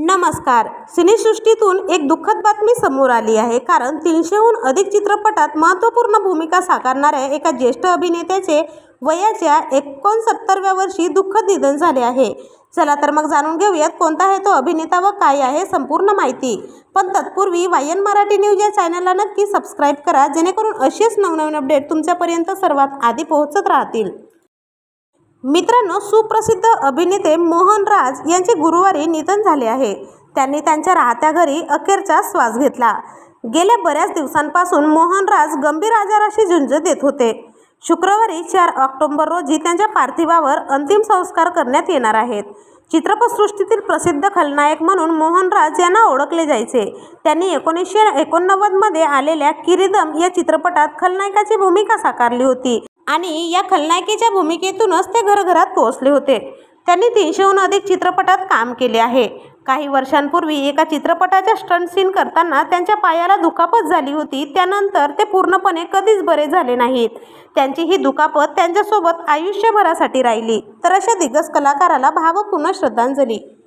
नमस्कार. सिनेसृष्टीतून एक दुःखद बातमी समोर आली आहे. कारण तीनशेहून अधिक चित्रपटात महत्त्वपूर्ण भूमिका साकारणाऱ्या एका ज्येष्ठ अभिनेत्याचे वयाच्या एकोणसत्तरव्या वर्षी दुःखद निधन झाले आहे. चला तर मग जाणून घेऊयात कोणता आहे तो अभिनेता व काय आहे संपूर्ण माहिती. पण तत्पूर्वी वायन मराठी न्यूज या चॅनलला नक्की सबस्क्राईब करा जेणेकरून असेच नवनवीन अपडेट तुमच्यापर्यंत सर्वात आधी पोहोचत राहतील. मित्रांनो सुप्रसिद्ध अभिनेते मोहन राज यांचे गुरुवारी निधन झाले आहे. त्यांनी त्यांच्या राहत्या घरी अखेरचा श्वास घेतला. गेल्या बऱ्याच दिवसांपासून मोहन राज गंभीर आजाराशी झुंज देत होते. शुक्रवारी चार ऑक्टोबर रोजी त्यांच्या पार्थिवावर अंतिम संस्कार करण्यात येणार आहेत. चित्रपटसृष्टीतील प्रसिद्ध खलनायक म्हणून मोहन राज यांना ओळखले जायचे. त्यांनी एकोणीसशे एकोणनव्वदमध्ये आलेल्या किरीदम या चित्रपटात खलनायकाची भूमिका साकारली होती. आणि या खलनायकीच्या भूमिकेतूनच ते घरघरात पोहोचले होते. त्यांनी तीनशेहून अधिक चित्रपटात काम केले आहे. काही वर्षांपूर्वी एका चित्रपटाच्या स्टंट सीन करताना त्यांच्या पायाला दुखापत झाली होती. त्यानंतर ते पूर्णपणे कधीच बरे झाले नाहीत. त्यांची ही दुखापत त्यांच्यासोबत आयुष्यभरासाठी राहिली. तर अशा दिग्गज कलाकाराला भावपूर्ण श्रद्धांजली.